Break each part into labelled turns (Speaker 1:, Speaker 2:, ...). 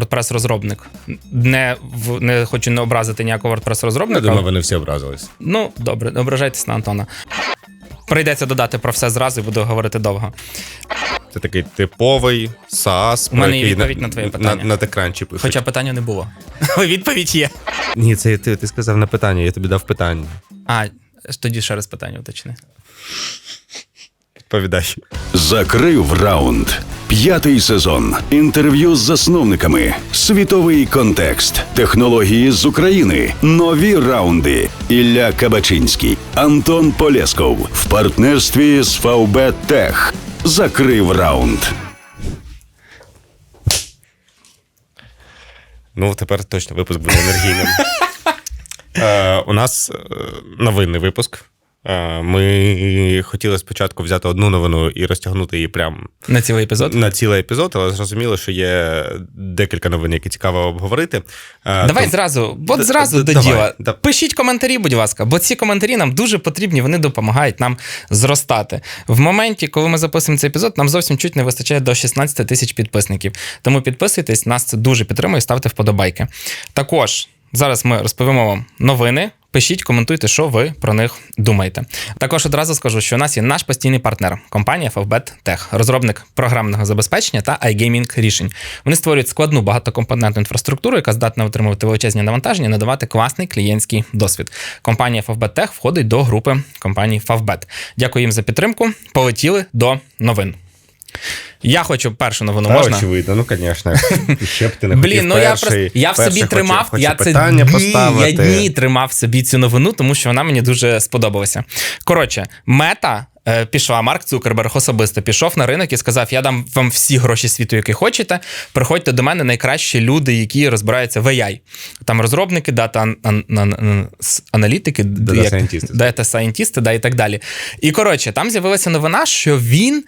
Speaker 1: WordPress Не в не хочу не образити ніякого WordPress
Speaker 2: Я думаю, вони всі образились.
Speaker 1: Ну, добре, не ображайтесь на Антона. Прийдеться додати про все зразу і буду говорити довго.
Speaker 2: Це такий типовий SaaS,
Speaker 1: У мене є відповідь на твоє питання.
Speaker 2: На, над екранчі пишуть.
Speaker 1: Хоча питання не було. Відповідь є.
Speaker 2: Ні, це ти, ти сказав на питання, я тобі дав питання.
Speaker 1: А, тоді ще раз питання уточни.
Speaker 2: Відповідай.
Speaker 3: Закрив раунд. П'ятий сезон. Інтерв'ю з засновниками. Світовий контекст. Технології з України. Нові раунди. Ілля Кабачинський. Антон Полєсков. В партнерстві з ФАУБ Тех. Закрив раунд.
Speaker 2: Ну, тепер точно випуск буде енергійним. Е, у нас е, новинний випуск. Е, Ми хотіли спочатку взяти одну новину і розтягнути її прямо
Speaker 1: На цілий епізод.
Speaker 2: на цілий епізод, але зрозуміло, що є декілька новин, які цікаво обговорити. Е,
Speaker 1: Давай
Speaker 2: тому-
Speaker 1: зразу, от зразу до діла. Пишіть коментарі, будь ласка, бо ці коментарі нам дуже потрібні, вони допомагають нам зростати. В моменті, коли ми записуємо цей епізод, нам зовсім чуть не вистачає до 16 тисяч підписників. Тому підписуйтесь, нас це дуже підтримує, ставте вподобайки. Також зараз ми розповімо вам новини. Пишіть, коментуйте, що ви про них думаєте. Також одразу скажу, що у нас є наш постійний партнер компанія FFBet Tech, розробник програмного забезпечення та iGaming рішень. Вони створюють складну багатокомпонентну інфраструктуру, яка здатна отримувати величезні навантаження, надавати класний клієнтський досвід. Компанія FFBet Tech входить до групи компанії FavBet. Дякую їм за підтримку. Полетіли до новин. Я хочу першу новину
Speaker 2: Та,
Speaker 1: можна.
Speaker 2: очевидно, ну, звісно. Ще б ти не
Speaker 1: Блін, ну я просто я в собі тримав.
Speaker 2: хотів-
Speaker 1: я
Speaker 2: хотів
Speaker 1: це дні,
Speaker 2: поставити.
Speaker 1: я дні тримав собі цю новину, тому що вона мені дуже сподобалася. Коротше, мета. е, Пішла Марк Цукерберг особисто пішов на ринок і сказав: Я дам вам всі гроші світу, які хочете. Приходьте до мене найкращі люди, які розбираються в AI. Там розробники, дата аналітики, дата сайентісти, да, і так далі. І коротше, там з'явилася новина, що він.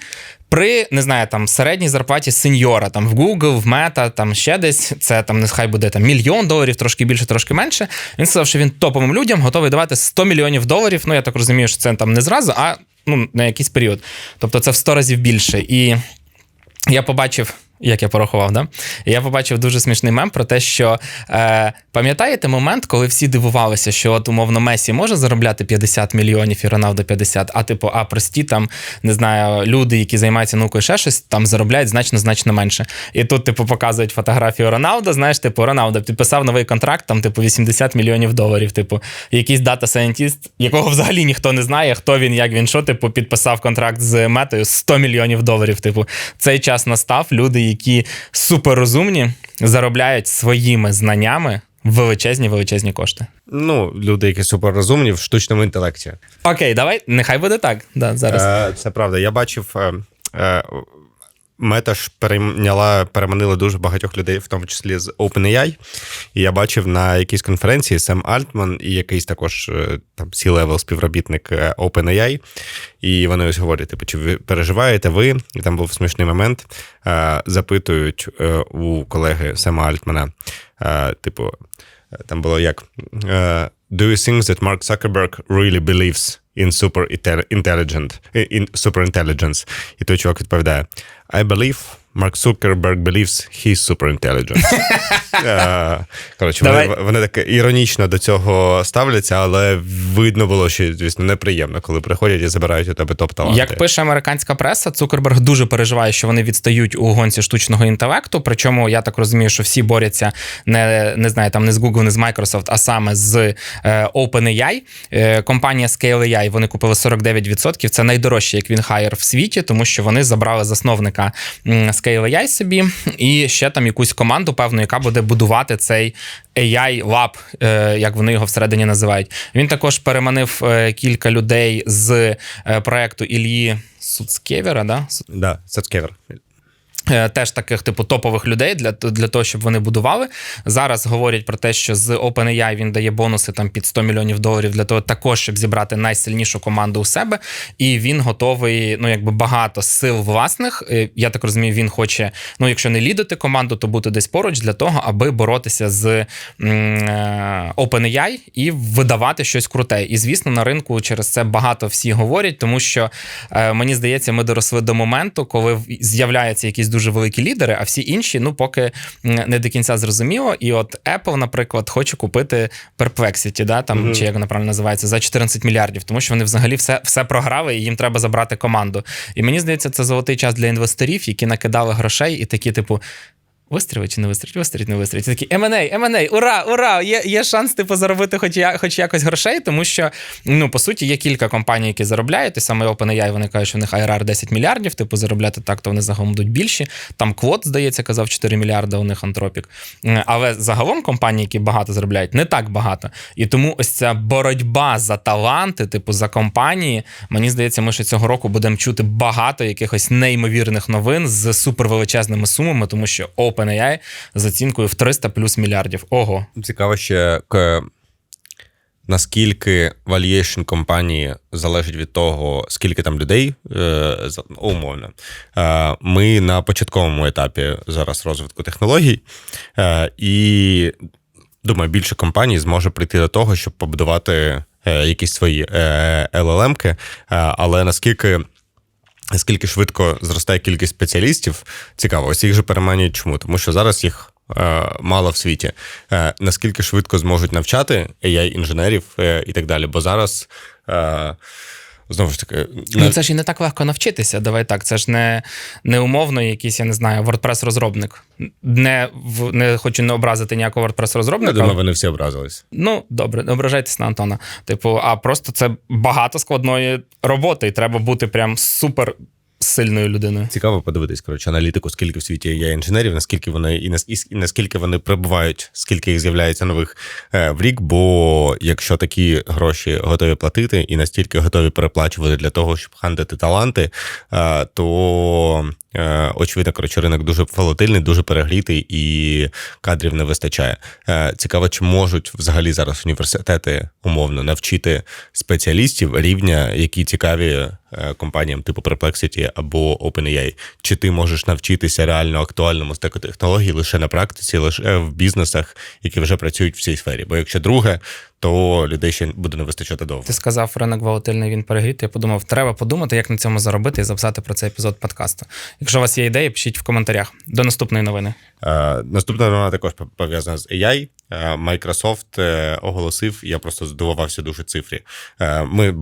Speaker 1: При не знаю, там середній зарплаті сеньора, там в Google, в Meta, там ще десь це там нехай буде там мільйон доларів, трошки більше, трошки менше. Він сказав, що він топовим людям готовий давати 100 мільйонів доларів. Ну я так розумію, що це там не зразу, а ну на якийсь період. Тобто це в 100 разів більше. І я побачив. Як я порахував, да? Я побачив дуже смішний мем про те, що е, пам'ятаєте момент, коли всі дивувалися, що от умовно Месі може заробляти 50 мільйонів і Роналдо 50, а типу, а прості там не знаю, люди, які займаються наукою, ще щось там заробляють значно значно менше. І тут, типу, показують фотографію Роналда. Знаєш, типу, Роналдо підписав новий контракт, там, типу, 80 мільйонів доларів. Типу, якийсь дата сайентіст, якого взагалі ніхто не знає, хто він, як він, що, типу, підписав контракт з метою 100 мільйонів доларів. Типу, цей час настав. Люди, які суперрозумні, заробляють своїми знаннями величезні величезні кошти.
Speaker 2: Ну, люди, які суперрозумні в штучному інтелекті.
Speaker 1: Окей, давай, нехай буде так. Да, зараз.
Speaker 2: Е, Це правда. Я бачив. е, е, Мета ж перейняла, переманила дуже багатьох людей, в тому числі з OpenAI. І я бачив на якійсь конференції Сем Альтман і якийсь також е, там C-level співробітник е, OpenAI. І вони ось говорять: типу, чи ви переживаєте ви? І там був смішний момент. е, Запитують у колеги Сема Альтмана, типу, там було як: Do you think that Mark Zuckerberg really believes in super intelligent, in super intelligence? І той чувак відповідає: I believe Mark Zuckerberg believes he's super intelligent. Е, Коротше, вони,
Speaker 1: Давай.
Speaker 2: вони так іронічно до цього ставляться, але видно було, що звісно неприємно, коли приходять і забирають у тебе топ-таланти.
Speaker 1: Як пише американська преса, Цукерберг дуже переживає, що вони відстають у гонці штучного інтелекту. Причому я так розумію, що всі борються не, не знаю, там не з Google, не з Microsoft, а саме з е, OpenAI. Е, компанія Scale AI, вони купили 49%. Це найдорожчий як він хайер в світі, тому що вони забрали засновника м, Scale AI собі і ще там якусь команду, певну, яка буде будувати цей AI Lab, е, як вони його всередині називають. Він також переманив е, кілька людей з е, проекту Ілії Суцкевера, да?
Speaker 2: Да, Сацкевер.
Speaker 1: Е, теж таких типу топових людей для, для того, щоб вони будували. Зараз говорять про те, що з OpenAI він дає бонуси там під 100 мільйонів доларів для того, також щоб зібрати найсильнішу команду у себе. І він готовий, ну якби багато сил власних. Е, Я так розумію, він хоче, ну якщо не лідити команду, то бути десь поруч для того, аби боротися з е, OpenAI і видавати щось круте. І звісно, на ринку через це багато всі говорять, тому що мені здається, ми доросли до моменту, коли з'являється якийсь дуже дуже великі лідери, а всі інші, ну поки не до кінця зрозуміло. І от Apple, наприклад, хоче купити Perplexity, да, там,
Speaker 2: Мгм.
Speaker 1: чи як вона правильно називається, за 14 мільярдів, тому що вони взагалі все, все програли, і їм треба забрати команду. І мені здається, це золотий час для інвесторів, які накидали грошей і такі, типу. Вистрілить чи не вистрілить, вистрілить, не вистрілить. Такі M&A, M&A, ура, ура! Є, є шанс типу, заробити хоч, я, хоч якось грошей, тому що, ну, по суті, є кілька компаній, які заробляють. І саме OpenAI, вони кажуть, що в них IRR 10 мільярдів, типу, заробляти так, то вони загалом будуть більші. Там Квот, здається, казав 4 мільярди, у них антропік. Але загалом компанії, які багато заробляють, не так багато. І тому ось ця боротьба за таланти, типу, за компанії, мені здається, ми ще цього року будемо чути багато якихось неймовірних новин з супервеличезними сумами, тому що OpenAI з оцінкою в 300 плюс мільярдів. Ого.
Speaker 2: Цікаво ще, к- наскільки valuation компанії залежить від того, скільки там людей, е, умовно. Е, Ми на початковому етапі зараз розвитку технологій, е, і думаю, більше компаній зможе прийти до того, щоб побудувати е, якісь свої е, LLM-ки, е, але наскільки. Наскільки швидко зростає кількість спеціалістів, цікаво, ось їх же переманюють чому? Тому що зараз їх е, мало в світі. Е, наскільки швидко зможуть навчати AI-інженерів е, і так далі? Бо зараз е, знову ж таки,
Speaker 1: Ну це ж і не так легко навчитися. Давай так. Це ж не, не умовно якийсь, я не знаю, WordPress-розробник. Не, в, не хочу не образити ніякого
Speaker 2: я
Speaker 1: WordPress-розробника.
Speaker 2: думаю, вони всі образились.
Speaker 1: Ну, добре, не ображайтесь на Антона. Типу, а просто це багато складної роботи, і треба бути прям супер сильною людиною.
Speaker 2: Цікаво подивитись, коротше, аналітику, скільки в світі є інженерів, наскільки вони і, наскільки вони прибувають, скільки їх з'являється нових е, в рік. Бо якщо такі гроші готові платити і настільки готові переплачувати для того, щоб хандити таланти, е, то е, очевидно, коротше, ринок дуже волатильний, дуже перегрітий і кадрів не вистачає. Цікаво, чи можуть взагалі зараз університети умовно навчити спеціалістів рівня, які цікаві компаніям типу Perplexity або OpenAI. Чи ти можеш навчитися реально актуальному стеку технологій лише на практиці, лише в бізнесах, які вже працюють в цій сфері? Бо якщо друге, то людей ще буде не вистачати довго.
Speaker 1: Ти сказав, ринок волатильний, він перегрітий. Я подумав, треба подумати, як на цьому заробити і записати про цей епізод подкасту. Якщо у вас є ідеї, пишіть в коментарях. До наступної новини.
Speaker 2: Е, Наступна новина також пов'язана з AI. Е, Microsoft е, оголосив, я просто здивувався дуже цифрі. Е, Ми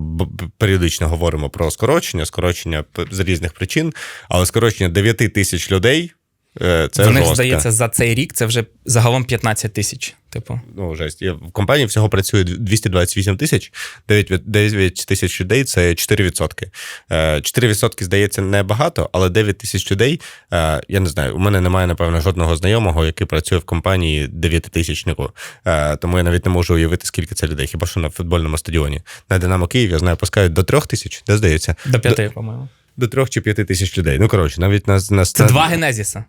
Speaker 2: періодично говоримо про скорочення, скорочення з різних причин, але скорочення 9 тисяч людей. Це
Speaker 1: них,
Speaker 2: жорстко.
Speaker 1: здається, за цей рік це вже загалом 15 тисяч. Типу,
Speaker 2: Ну, жесть. Я- В компанії всього працює 228 тисяч, 9, від- 9 тисяч людей це 4%. Е, 4% здається небагато, але 9 тисяч людей, е, я не знаю, у мене немає, напевно, жодного знайомого, який працює в компанії 9 тисячнику. Е, Тому я навіть не можу уявити, скільки це людей, хіба що на футбольному стадіоні. На Динамо Київ, я знаю, пускають до 3 тисяч, де здається?
Speaker 1: до п'яти, по-моєму.
Speaker 2: До трьох чи п'яти тисяч людей. Ну, коротше, навіть на, на
Speaker 1: Це два генезіса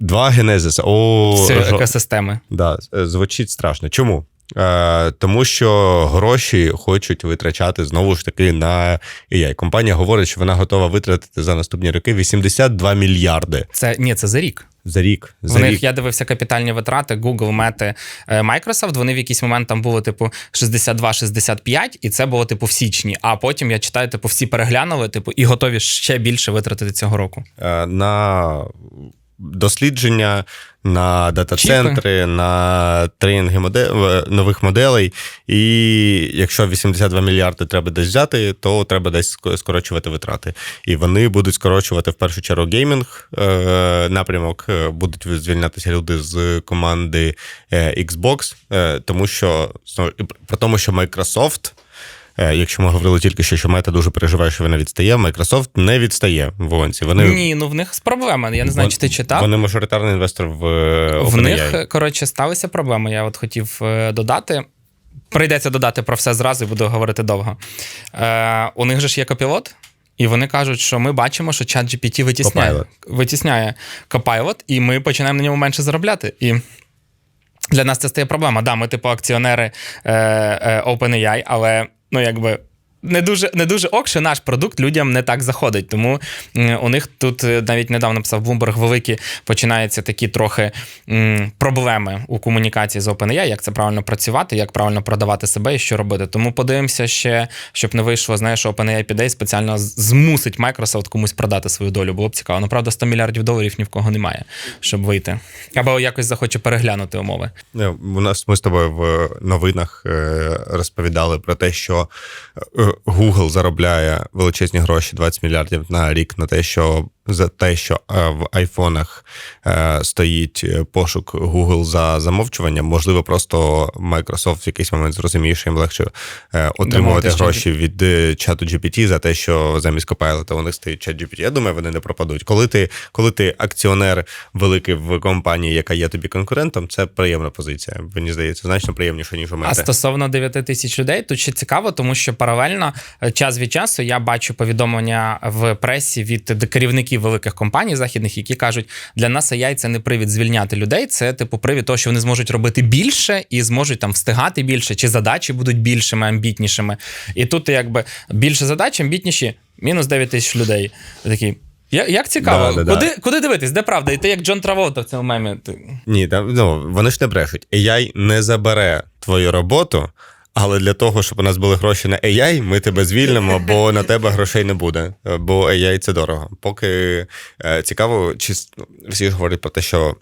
Speaker 2: два генезиса. О,
Speaker 1: Це
Speaker 2: жо-
Speaker 1: екосистеми.
Speaker 2: Да, е, звучить страшно. Чому? Е, тому що гроші хочуть витрачати знову ж таки на AI. Компанія говорить, що вона готова витратити за наступні роки 82 мільярди
Speaker 1: Це ні, це за рік.
Speaker 2: За рік. За
Speaker 1: В них
Speaker 2: рік.
Speaker 1: я дивився капітальні витрати Google, Meta, е, Microsoft. Вони в якийсь момент там були типу 62-65, і це було типу в січні. А потім я читаю, типу, всі переглянули, типу, і готові ще більше витратити цього року.
Speaker 2: Е, на дослідження, на дата-центри, на тренінги моде... е, нових моделей. І якщо 82 мільярди треба десь взяти, то треба десь скорочувати витрати. І вони будуть скорочувати в першу чергу геймінг е, напрямок, е, будуть звільнятися люди з команди е, Xbox, тому що при тому, що Microsoft. Е, Якщо ми говорили тільки що, що мета дуже переживає, що вона відстає, Microsoft не відстає в гонці. Вони
Speaker 1: Ні, ну в них з проблеми. Я не знаю, чи ти читав.
Speaker 2: вони мажоритарний інвестор в е,
Speaker 1: В них, коротше, сталися проблеми. Я от хотів е, додати. Прийдеться додати про все зразу і буду говорити довго. Е, у них же ж є копілот, і вони кажуть, що ми бачимо, що чат GPT витісняє,
Speaker 2: Copilot.
Speaker 1: витісняє Copilot, і ми починаємо на ньому менше заробляти. І для нас це стає проблема. Да, ми, типу, акціонери е, е, OpenAI, але ну, якби. Не дуже не дуже ок, що наш продукт людям не так заходить. Тому у них тут е, навіть недавно писав Bloomberg великі починаються такі трохи проблеми у комунікації з OpenAI, як це правильно працювати, як правильно продавати себе і що робити. Тому подивимося ще, щоб не вийшло, знаєш, OpenAI піде і спеціально змусить Microsoft комусь продати свою долю. Було б цікаво. Ну, правда, 100 мільярдів доларів ні в кого немає, щоб вийти. Або якось захоче переглянути умови.
Speaker 2: У нас ми з тобою в новинах е, розповідали про те, що е, Google заробляє величезні гроші 20 мільярдів на рік на те, що за те, що е, в айфонах е, стоїть е, пошук Google за замовчуванням. Можливо, просто Microsoft в якийсь момент зрозуміє, що їм легше отримувати
Speaker 1: Домовитись,
Speaker 2: гроші від чату GPT за те, що замість Copilot у них стоїть чат GPT. Я думаю, вони не пропадуть. Коли ти, коли ти акціонер великий в компанії, яка є тобі конкурентом, це приємна позиція. Мені здається, значно приємніше, ніж у мене.
Speaker 1: А стосовно 9 тисяч людей, тут ще цікаво, тому що паралельно час від часу я бачу повідомлення в пресі від д- керівників великих компаній західних, які кажуть, для нас AI – це не привід звільняти людей, це типу привід того, що вони зможуть робити більше і зможуть там встигати більше, чи задачі будуть більшими, амбітнішими. І тут якби більше задач, амбітніші, мінус 9 тисяч людей. Такі. Я- Як цікаво,
Speaker 2: Да, да, да.
Speaker 1: куди, куди дивитись? Де правда? І ти як Джон Траволта в цьому мемі. Ти-
Speaker 2: Ні, там, ну, вони ж не брешуть. AI не забере твою роботу, але для того, щоб у нас були гроші на AI, ми тебе звільнимо, бо на тебе грошей не буде. Бо AI це дорого. Поки е, цікаво, чи всі ж говорять про те, що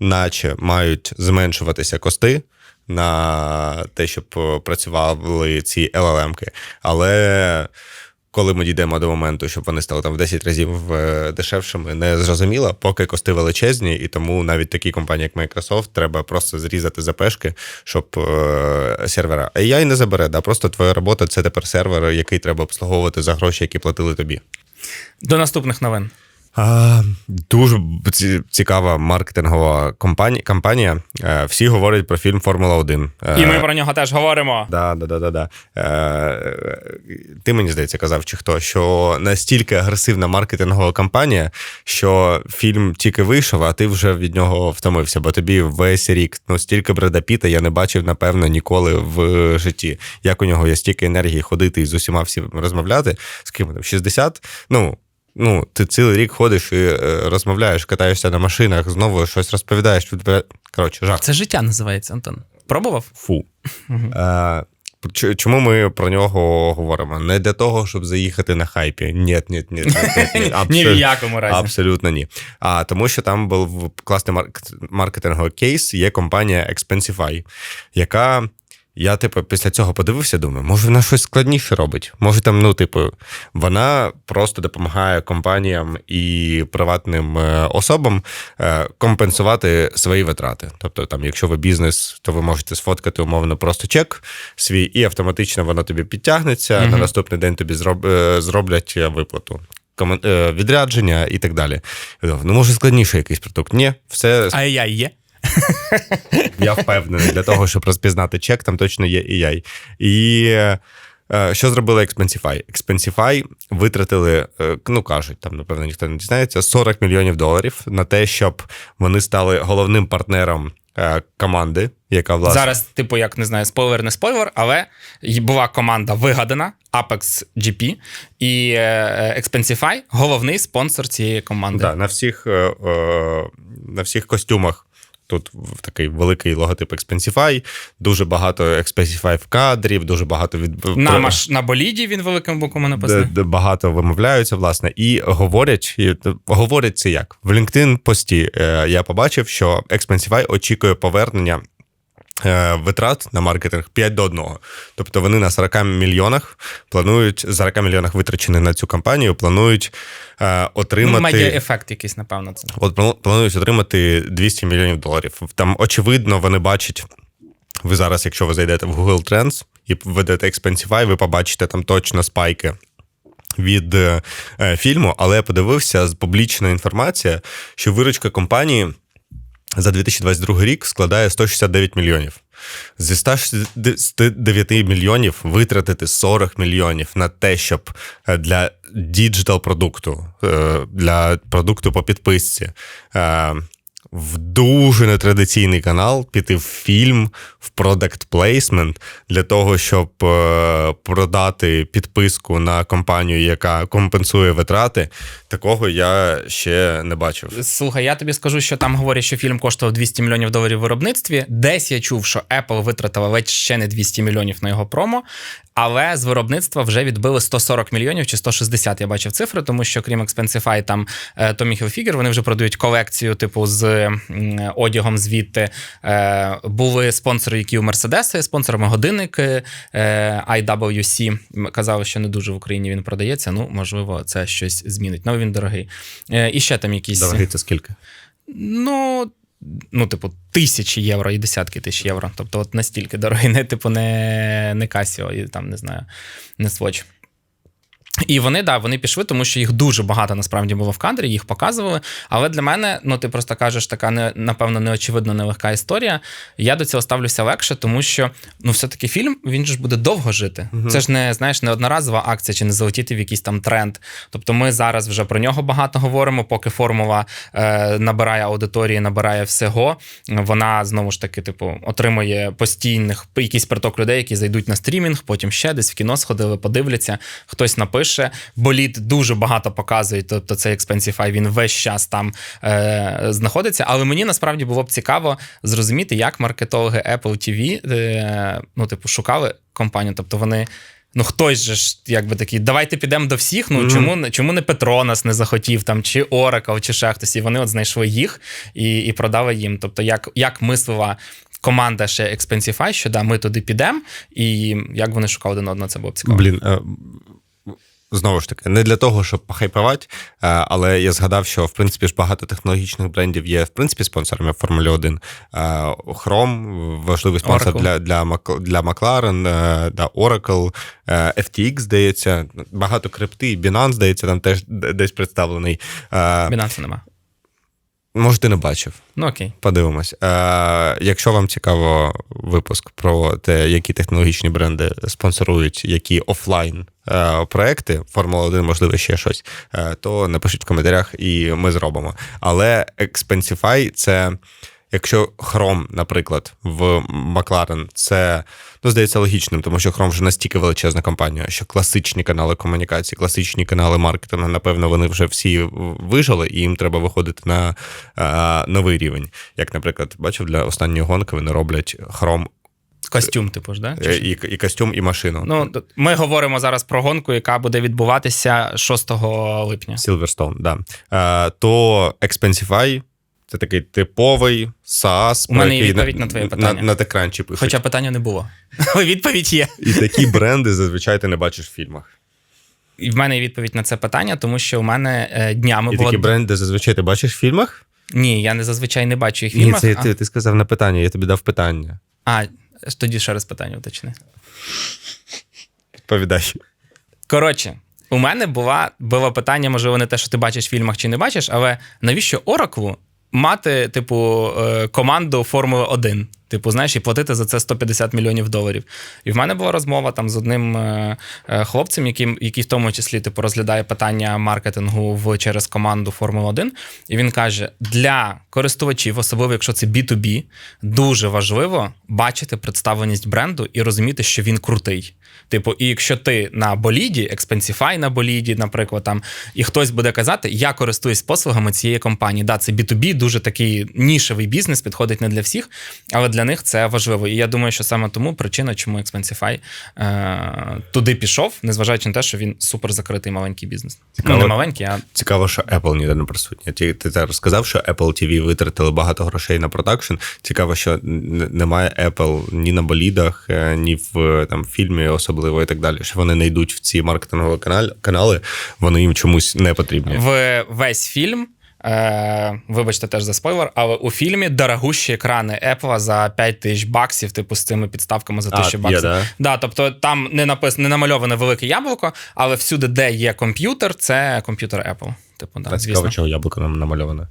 Speaker 2: наче мають зменшуватися кости. На те, щоб е, працювали ці LLM-ки. Але коли ми дійдемо до моменту, щоб вони стали там в 10 разів е, дешевшими, не зрозуміло, поки кости величезні, і тому навіть такі компанії, як Microsoft, треба просто зрізати запешки, щоб е, сервера. AI не забере, да, просто твоя робота це тепер сервер, який треба обслуговувати за гроші, які платили тобі.
Speaker 1: До наступних новин.
Speaker 2: А, дуже цікава маркетингова компанія. кампанія. Е, всі говорять про фільм Формула 1. Е,
Speaker 1: І ми про нього теж говоримо.
Speaker 2: Да, да, да, да, да. Е, ти мені здається, казав, чи хто, що настільки агресивна маркетингова кампанія, що фільм тільки вийшов, а ти вже від нього втомився, бо тобі весь рік ну стільки Бреда Піта я не бачив, напевно, ніколи в житті. Як у нього є стільки енергії ходити і з усіма всім розмовляти, з ким там 60? Ну. Ну, ти цілий рік ходиш і е, розмовляєш, катаєшся на машинах, знову щось розповідаєш. Коротше, жах.
Speaker 1: Це життя називається, Антон. Пробував?
Speaker 2: Фу. Е, Чому ми про нього говоримо? Не для того, щоб заїхати на хайпі. Ні, ні, ні, ні, ні,
Speaker 1: Ні в якому разі.
Speaker 2: Абсолютно ні. А тому, що там був класний марк- маркетинговий кейс, є компанія Expensify, яка. Я, типу, після цього подивився, думаю, може, вона щось складніше робить. Може, там, ну, типу, вона просто допомагає компаніям і приватним е, особам е, компенсувати свої витрати. Тобто, там, якщо ви бізнес, то ви можете сфоткати умовно просто чек свій, і автоматично воно тобі підтягнеться.
Speaker 1: Мгм.
Speaker 2: На наступний день тобі зроб, е, зроблять виплату. Відрядження і так далі. Я думав, ну може складніше якийсь продукт. Ні, все
Speaker 1: А AI є?
Speaker 2: Я впевнений, для того, щоб розпізнати чек, там точно є AI. І е, що зробили Expensify? Expensify витратили, е, ну кажуть, там, напевно, ніхто не дізнається, 40 мільйонів доларів на те, щоб вони стали головним партнером е, команди, яка власне.
Speaker 1: Зараз, типу, як не знаю, спойлер, не спойлер, але була команда вигадана, Apex GP, і Expensify – головний спонсор цієї команди.
Speaker 2: Да, на всіх, на всіх костюмах. Тут такий великий логотип Expensify, дуже багато Expensify в кадрів, дуже багато від
Speaker 1: На, маш... на боліді він великим буквами написаний.
Speaker 2: де багато вимовляються, власне, і говорять, і, говорять це як? В LinkedIn пості е, я побачив, що Expensify очікує повернення. Е, Витрат на маркетинг 5 до 1. Тобто вони на 40 мільйонах планують 40 мільйонах витрачені на цю кампанію, планують е,
Speaker 1: Ну,
Speaker 2: отримати.
Speaker 1: медіа-ефект якийсь, напевно, це.
Speaker 2: От планують отримати 200 мільйонів доларів. Там, очевидно, вони бачать. Ви зараз, якщо ви зайдете в Google Trends і введете Expensify, ви побачите там точно спайки. Від е, фільму, але я подивився з публічна інформація, що виручка компанії за 2022 рік складає 169 мільйонів. Зі 169 мільйонів витратити 40 мільйонів на те, щоб е, для діджитал продукту, е, для продукту по підписці. Е, В дуже нетрадиційний канал піти в фільм в продакт плейсмент для того, щоб е, продати підписку на компанію, яка компенсує витрати, такого я ще не бачив.
Speaker 1: Слухай, я тобі скажу, що там говорять, що фільм коштував 200 мільйонів доларів виробництві. Десь я чув, що Apple витратила ледь ще не 200 мільйонів на його промо, але з виробництва вже відбили 140 мільйонів чи 160, Я бачив цифри, тому що крім Expensify, там е, Tommy Hilfiger, вони вже продають колекцію, типу, з м, одягом звідти. Е, Були спонсори, які у Мерседеса, спонсорами годинники е, IWC. Казали, що не дуже в Україні він продається. Ну, можливо, це щось змінить. Ну, він дорогий. Е, І ще там якісь.
Speaker 2: Дорогий це скільки?
Speaker 1: Ну, ну, типу, тисячі євро і десятки тисяч євро. Тобто, от настільки дорогий, не типу, не, не Casio і там, не знаю, не Swatch. І вони, да, вони пішли, тому що їх дуже багато насправді було в кадрі, їх показували. Але для мене, ну ти просто кажеш, така не, напевно, неочевидно нелегка історія. Я до цього ставлюся легше, тому що ну, все-таки фільм він ж буде довго жити. Це ж не знаєш, не одноразова акція чи не залетіти в якийсь там тренд. Тобто, ми зараз вже про нього багато говоримо, поки формула е, набирає аудиторії, набирає всього. Вона знову ж таки, типу, отримує постійних якийсь приток людей, які зайдуть на стрімінг, потім ще десь в кіно сходили, подивляться, хтось напише. Боліт дуже багато показує, тобто цей Expensify, він весь час там е, знаходиться. Але мені насправді було б цікаво зрозуміти, як маркетологи Apple TV, е, ну, типу, шукали компанію. Тобто вони. Ну, хтось же ж якби такий, давайте підемо до всіх. Ну
Speaker 2: Мгм.
Speaker 1: чому, чому не Петронас не захотів там, чи Oracle, чи ще хтось. І вони от знайшли їх і, і продали їм. Тобто, як, як мислила команда ще Expensify, що да, ми туди підемо, і як вони шукали один одного, це було б цікаво.
Speaker 2: Блін, е, знову ж таки, не для того, щоб похайпувати, е, але я згадав, що в принципі ж багато технологічних брендів є в принципі спонсорами Формули 1. Е, Chrome, важливий спонсор
Speaker 1: Oracle.
Speaker 2: для, для, для McLaren, е, да, Oracle, FTX, здається, багато крипти, Binance, здається, там теж десь представлений.
Speaker 1: Binance нема.
Speaker 2: Може, ти не бачив.
Speaker 1: Ну окей.
Speaker 2: Подивимось. Е, якщо вам цікаво випуск про те, які технологічні бренди спонсорують, які офлайн проекти, Формула 1, можливо, ще щось, е, то напишіть в коментарях, і ми зробимо. Але Expensify – це. Якщо Chrome, наприклад, в McLaren, це ну, здається логічним, тому що Chrome вже настільки величезна компанія, що класичні канали комунікації, класичні канали маркетингу, напевно, вони вже всі вижили, і їм треба виходити на е, новий рівень. Як, наприклад, бачив, для останньої гонки вони роблять Chrome
Speaker 1: Костюм, типу ж, да? Чи
Speaker 2: е, і, і костюм, і машину.
Speaker 1: Ну, ми говоримо зараз про гонку, яка буде відбуватися 6 липня.
Speaker 2: Silverstone, да. Е, то Expensify це такий типовий SaaS,
Speaker 1: У мене є відповідь на твоє питання.
Speaker 2: На, на екранчі пишуть.
Speaker 1: Хоча питання не було. Але відповідь є.
Speaker 2: І такі бренди зазвичай ти не бачиш в фільмах.
Speaker 1: І в мене є відповідь на це питання, тому що у мене е, днями
Speaker 2: І
Speaker 1: було.
Speaker 2: такі бренди зазвичай ти бачиш в фільмах?
Speaker 1: Ні, я не зазвичай не бачу їх в
Speaker 2: Ні, це
Speaker 1: а...
Speaker 2: ти, ти сказав на питання, я тобі дав питання.
Speaker 1: а, тоді ще раз питання уточни.
Speaker 2: Відповідай.
Speaker 1: Коротше, у мене була, було питання, можливо, не те, що ти бачиш в фільмах чи не бачиш, але навіщо Ораклу мати, типу, е, команду Формули 1? Типу, знаєш, і платити за це 150 мільйонів доларів. І в мене була розмова там з одним е, е, хлопцем, який, який в тому числі типу, розглядає питання маркетингу в, через команду Формула 1. І він каже: для користувачів, особливо якщо це B2B, дуже важливо бачити представленість бренду і розуміти, що він крутий. Типу, і якщо ти на боліді, Expensify на боліді, наприклад, там, і хтось буде казати, я користуюсь послугами цієї компанії. Да, це B2B, дуже такий нішевий бізнес, підходить не для всіх, але для них це важливо. І я думаю, що саме тому причина, чому Expensify е, туди пішов, незважаючи на те, що він супер закритий маленький бізнес.
Speaker 2: Цікаво.
Speaker 1: Ну, не маленький, а
Speaker 2: Цікаво, що Apple ніде не присутня. Ти, ти зараз сказав, що Apple TV витратили багато грошей на продакшн. Цікаво, що немає Apple ні на болідах, е, ні в е, там фільмі особливо і так далі. Що вони не йдуть в ці маркетингові канали, вони їм чомусь не потрібні.
Speaker 1: в весь фільм. Е, вибачте теж за спойлер, але у фільмі дорогущі екрани Apple за 5 тисяч баксів, типу з цими підставками за тисячу
Speaker 2: є,
Speaker 1: баксів.
Speaker 2: да?
Speaker 1: Да, тобто там не написано, не намальоване велике яблуко, але всюди, де є комп'ютер, це комп'ютер Apple. Типу, да,
Speaker 2: цікаво, чого яблуко нам намальоване.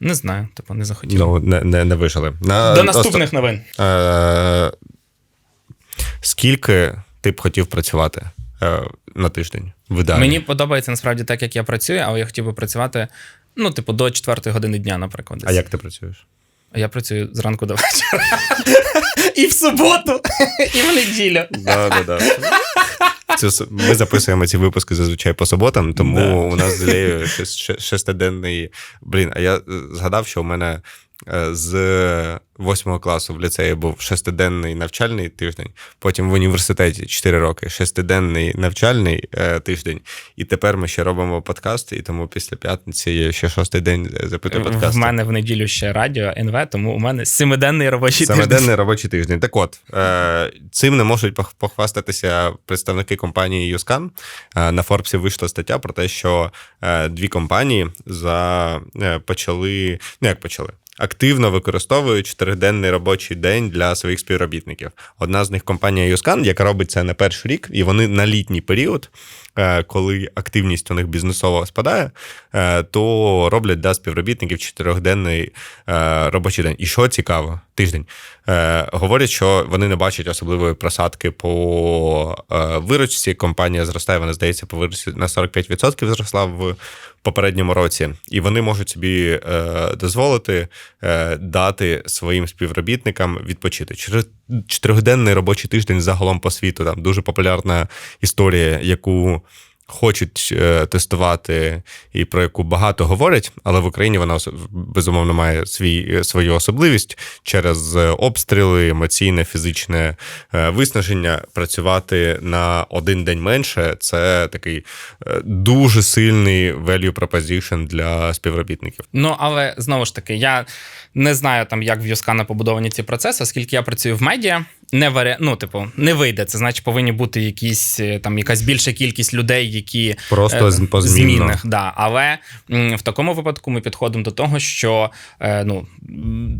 Speaker 1: Не знаю, типу, не захотів.
Speaker 2: Ну, не, не, не вижили. На,
Speaker 1: До наступних
Speaker 2: оста-
Speaker 1: новин.
Speaker 2: Е, скільки ти б хотів працювати е, на тиждень? В ідеалі?
Speaker 1: Мені подобається насправді так, як я працюю, але я хотів би працювати, ну, типу, до 4 години дня, наприклад.
Speaker 2: А як ти працюєш?
Speaker 1: А я працюю зранку до вечора. І в суботу, і в неділю.
Speaker 2: Да, да, да. Це, ми записуємо ці випуски зазвичай по суботам, тому
Speaker 1: Да.
Speaker 2: у нас з Леєю шестиденний. Блін, а я е, згадав, що у мене з восьмого класу в ліцеї був шестиденний навчальний тиждень, потім в університеті 4 роки шестиденний навчальний е, тиждень. І тепер ми ще робимо подкаст, і тому після п'ятниці є ще шостий день запитую подкасту.
Speaker 1: В мене в неділю ще радіо НВ, тому у мене семиденний робочий тиждень.
Speaker 2: Семиденний робочий тиждень. Так от, е, цим не можуть похвастатися представники компанії Юскан. Е, на Форбсі вийшла стаття про те, що е, дві компанії за, е, почали, ну як почали. Активно використовують чотириденний робочий день для своїх співробітників. Одна з них компанія Юскан, яка робить це не перший рік, і вони на літній період, коли активність у них бізнесова спадає, е, то роблять для співробітників чотирьохденний е, робочий день. І що цікаво, тиждень. Е, говорять, що вони не бачать особливої просадки по е, виручці. Компанія зростає, вона здається, по виручці на 45% зросла в попередньому році, і вони можуть собі е, дозволити е, дати своїм співробітникам відпочити. Через чотириденний робочий тиждень загалом по світу там дуже популярна історія, яку хочуть е, тестувати і про яку багато говорять, але в Україні вона безумовно має свій, е, свою особливість через е, обстріли, емоційне, фізичне виснаження. Працювати на один день менше це такий дуже сильний value proposition для співробітників.
Speaker 1: Ну, але знову ж таки, я не знаю там, як в Юскана побудовані ці процеси, оскільки я працюю в медіа. Не варі... ну, типу, не вийде. Це значить, повинні бути якісь е, там якась більша кількість людей, які
Speaker 2: Просто з-
Speaker 1: змінних. Да. Але в такому випадку ми підходимо до того, що е, ну,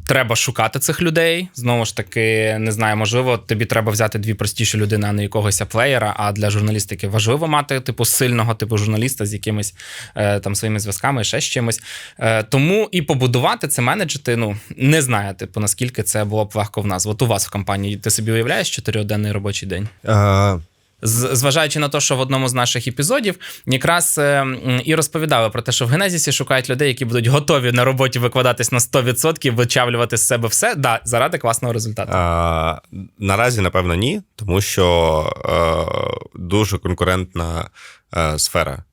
Speaker 1: треба шукати цих людей. Знову ж таки, не знаю, можливо, тобі треба взяти дві простіші людини, а не якогось плеєра. А для журналістики важливо мати типу сильного типу журналіста з якимись е, там своїми зв'язками, ще з чимось. Е, тому і побудувати це менеджити. Ну не знаю, типу, наскільки це було б легко в нас. От у вас в компанії ти собі уявляєш чотириденний робочий день?
Speaker 2: Е,
Speaker 1: зважаючи на те, що в одному з наших епізодів якраз е, і розповідали про те, що в Генезісі шукають людей, які будуть готові на роботі викладатись на 100%, вичавлювати з себе все, да, заради класного результату.
Speaker 2: А, наразі, напевно, ні, тому що е, дуже конкурентна е, сфера.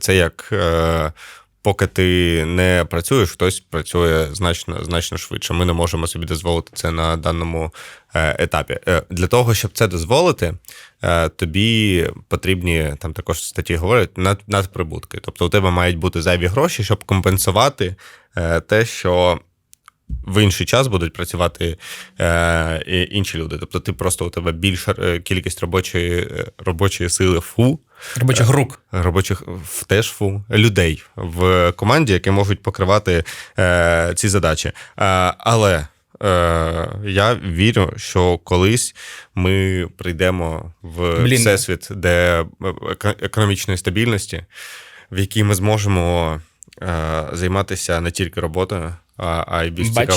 Speaker 2: Це як. Е, Поки ти не працюєш, хтось працює значно значно швидше. Ми не можемо собі дозволити це на даному е, етапі. Е, Для того, щоб це дозволити, е, тобі потрібні там також статті говорять над, надприбутки. Тобто у тебе мають бути зайві гроші, щоб компенсувати те, що в інший час будуть працювати е, інші люди. Тобто, ти просто у тебе більша кількість робочої, робочої сили фу,
Speaker 1: Робочих рук.
Speaker 2: робочих в теж фу людей в команді, які можуть покривати е, ці задачі. Е, але е, я вірю, що колись ми прийдемо в
Speaker 1: Блін.
Speaker 2: всесвіт, де е, еко- економічної стабільності, в якій ми зможемо е, займатися не тільки роботою, а, а й більш
Speaker 1: Бач,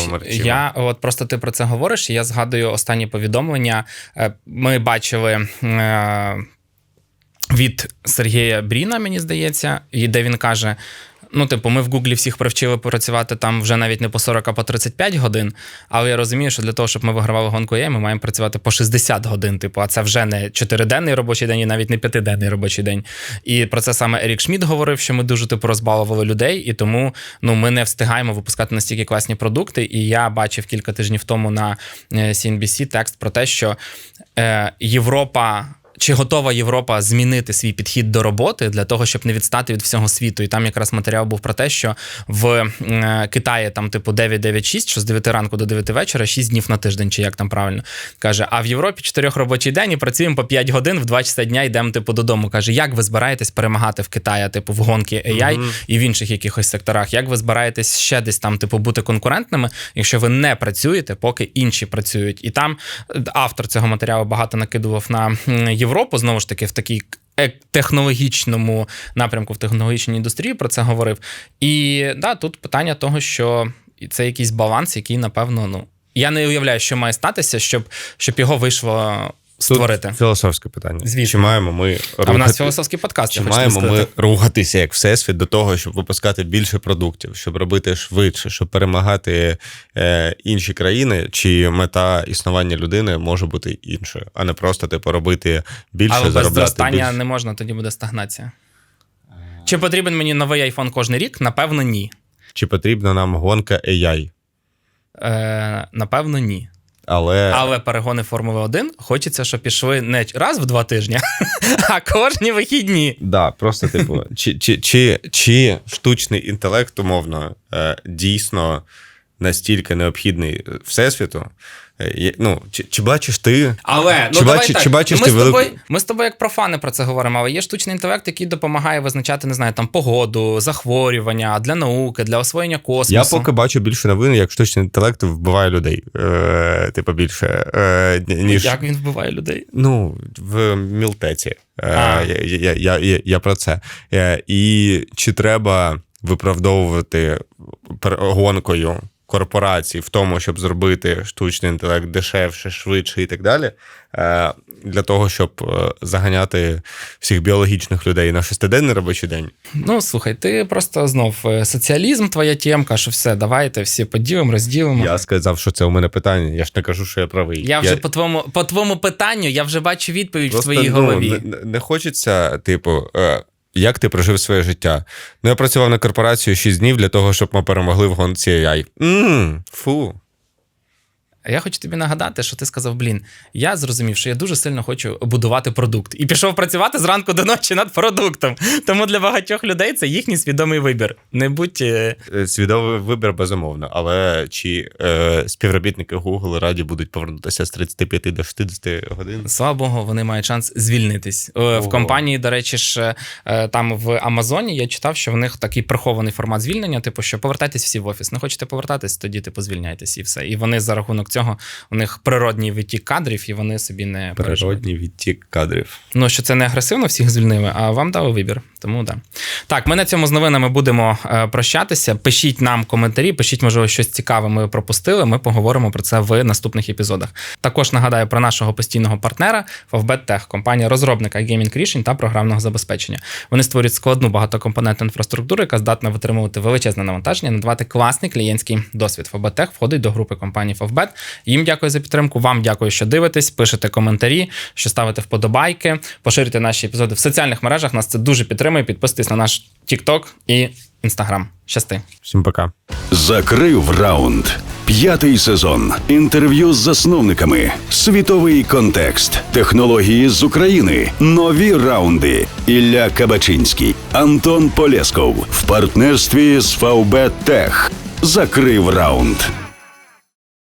Speaker 1: я от просто ти про це говориш. і Я згадую останні повідомлення. Е, Ми бачили. Е, Від Сергія Бріна, мені здається, і де він каже: ну, типу, ми в Гуглі всіх привчили працювати там вже навіть не по 40, а по 35 годин. Але я розумію, що для того, щоб ми вигравали гонку AI, ми маємо працювати по 60 годин. Типу, а це вже не чотириденний робочий день і навіть не п'ятиденний робочий день. І про це саме Ерік Шмідт говорив, що ми дуже типу розбалували людей, і тому ну, ми не встигаємо випускати настільки класні продукти. І я бачив кілька тижнів тому на е, CNBC текст про те, що е, Європа. Чи готова Європа змінити свій підхід до роботи для того, щоб не відстати від всього світу? І там якраз матеріал був про те, що в е, Китаї там типу 9-9-6, що з 9 ранку до 9 вечора, 6 днів на тиждень, чи як там правильно каже. А в Європі 4 робочий день і працюємо по 5 годин в 2 часа дня йдемо типу додому. Каже, як ви збираєтесь перемагати в Китаї, типу в гонки AI
Speaker 2: Мгм.
Speaker 1: і в інших якихось секторах? Як ви збираєтесь ще десь там, типу, бути конкурентними, якщо ви не працюєте, поки інші працюють? І там е, автор цього матеріалу багато накидував на м, Європу, знову ж таки, в такій. е- Технологічному напрямку в технологічній індустрії про це говорив. І да, тут питання того, що це якийсь баланс, який, напевно, ну я не уявляю, що має статися, щоб, щоб його вийшло створити.
Speaker 2: Тут філософське питання.
Speaker 1: Звісно.
Speaker 2: Чи маємо ми
Speaker 1: А в нас філософський подкаст.
Speaker 2: Чи
Speaker 1: я
Speaker 2: маємо ми рухатися як всесвіт до того, щоб випускати більше продуктів, щоб робити швидше, щоб перемагати е, інші країни, чи мета існування людини може бути іншою, а не просто типу робити більше,
Speaker 1: Але без зростання
Speaker 2: більше.
Speaker 1: не можна, тоді буде стагнація. Чи потрібен мені новий айфон кожен рік? Напевно, ні.
Speaker 2: Чи потрібна нам гонка AI?
Speaker 1: Е, напевно, ні.
Speaker 2: Але,
Speaker 1: Але перегони Формули 1 хочеться, щоб пішли не раз в два тижні, а кожні вихідні.
Speaker 2: Да, просто типу, чи, чи, чи, чи штучний інтелект, умовно, е, дійсно настільки необхідний всесвіту? Е, ну, чи, чи бачиш ти?
Speaker 1: Але
Speaker 2: Чи
Speaker 1: ну, давай
Speaker 2: бачи-
Speaker 1: так.
Speaker 2: чи бачиш
Speaker 1: ми,
Speaker 2: ти
Speaker 1: з тобою, ми з тобою як профани про це говоримо, але є штучний інтелект, який допомагає визначати, не знаю, там погоду, захворювання для науки, для освоєння
Speaker 2: Я поки бачу більше новин, як штучний інтелект вбиває людей. Е, типу більше, е, ніж.
Speaker 1: Як він вбиває людей?
Speaker 2: Ну, в мілтеці. Е, я, я, я, я про це. Е, і чи треба виправдовувати гонкою корпорацій в тому, щоб зробити штучний інтелект дешевше, швидше і так далі, е, для того, щоб е, заганяти всіх біологічних людей на шестиденний робочий день?
Speaker 1: Ну слухай, ти просто знов е, соціалізм, твоя тємка, що все, давайте всі поділимо, розділимо.
Speaker 2: Я сказав, що це у мене питання. Я ж не кажу, що я правий.
Speaker 1: Я вже по твоєму по твоєму питанню, я вже бачу відповідь
Speaker 2: Просто,
Speaker 1: в твоїй
Speaker 2: ну,
Speaker 1: голові.
Speaker 2: Не, не хочеться, типу, як ти прожив своє життя? Ну, я працював на корпорацію 6 днів для того, щоб ми перемогли в гонці AI. Мм, фу.
Speaker 1: Я хочу тобі нагадати, що ти сказав: блін, я зрозумів, що я дуже сильно хочу будувати продукт. І пішов працювати зранку до ночі над продуктом. Тому для багатьох людей це їхній свідомий вибір. Не будь. е,
Speaker 2: Е, Свідомий вибір безумовно. Але чи е, співробітники Google раді будуть повернутися з 35 до 60 годин?
Speaker 1: Слава Богу, вони мають шанс звільнитись. Е, В компанії, до речі, ж там в Амазоні я читав, що в них такий прихований формат звільнення, типу, що повертайтесь всі в офіс. Не хочете повертатись, тоді типу звільняйтесь і все. І вони за рахунок цього у них природній відтік кадрів, і вони собі не.
Speaker 2: Природній відтік кадрів.
Speaker 1: Ну, що це не агресивно всіх звільнили, а вам дали вибір. Тому да. Так, ми на цьому з новинами будемо е, прощатися. Пишіть нам коментарі, пишіть, можливо, щось цікаве ми пропустили. Ми поговоримо про це в наступних епізодах. Також нагадаю про нашого постійного партнера Favbet Tech, компанія розробника геймінг рішень та програмного забезпечення. Вони створюють складну багатокомпонентну інфраструктуру, яка здатна витримувати величезне навантаження, надавати класний клієнтський досвід. Favbet Tech входить до групи компаній Favbet. Їм дякую за підтримку. Вам дякую, що дивитесь, пишете коментарі, що ставите вподобайки, поширюйте наші епізоди в соціальних мережах. Нас це дуже підтримує. Підписуйтесь на наш TikTok і Instagram. Щасти.
Speaker 2: Всім пока.
Speaker 3: Закрив раунд. П'ятий сезон. Інтерв'ю з засновниками. Світовий контекст. Технології з України. Нові раунди. Ілля Кабачинський. Антон Полєсков. В партнерстві з VB Тех. Закрив раунд.